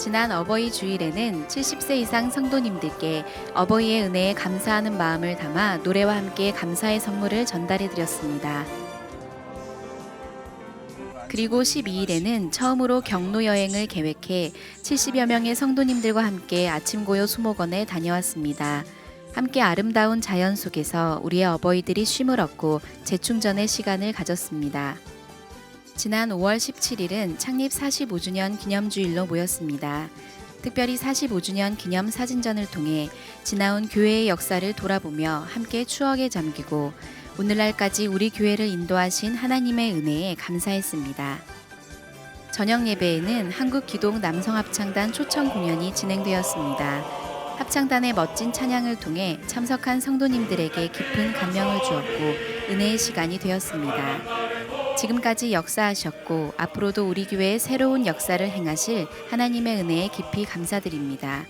지난 어버이 주일에는 70세 이상 성도님들께 어버이의 은혜에 감사하는 마음을 담아 노래와 함께 감사의 선물을 전달해 드렸습니다. 그리고 12일에는 처음으로 경로 여행을 계획해 70여 명의 성도님들과 함께 아침고요 수목원에 다녀왔습니다. 함께 아름다운 자연 속에서 우리의 어버이들이 쉼을 얻고 재충전의 시간을 가졌습니다. 지난 5월 17일은 창립 45주년 기념주일로 모였습니다. 특별히 45주년 기념 사진전을 통해 지나온 교회의 역사를 돌아보며 함께 추억에 잠기고 오늘날까지 우리 교회를 인도하신 하나님의 은혜에 감사했습니다. 저녁 예배에는 한국 기독 남성 합창단 초청 공연이 진행되었습니다. 합창단의 멋진 찬양을 통해 참석한 성도님들에게 깊은 감명을 주었고 은혜의 시간이 되었습니다. 지금까지 역사하셨고 앞으로도 우리 교회에 새로운 역사를 행하실 하나님의 은혜에 깊이 감사드립니다.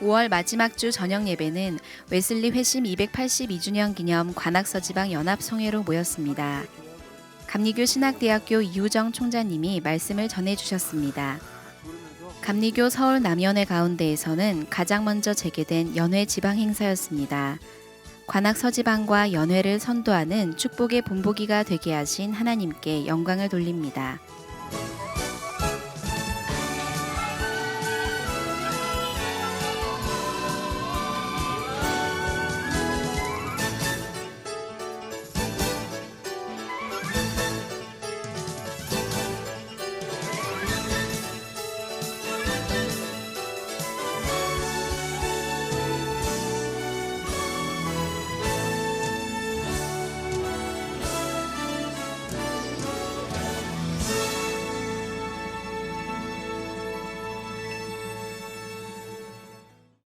5월 마지막 주 저녁 예배는 웨슬리 회심 282주년 기념 관악서지방 연합 송회로 모였습니다. 감리교 신학대학교 이우정 총장님이 말씀을 전해 주셨습니다. 감리교 서울 남연회 가운데에서는 가장 먼저 재개된 연회 지방 행사였습니다. 관악 서지방과 연회를 선도하는 축복의 본보기가 되게 하신 하나님께 영광을 돌립니다.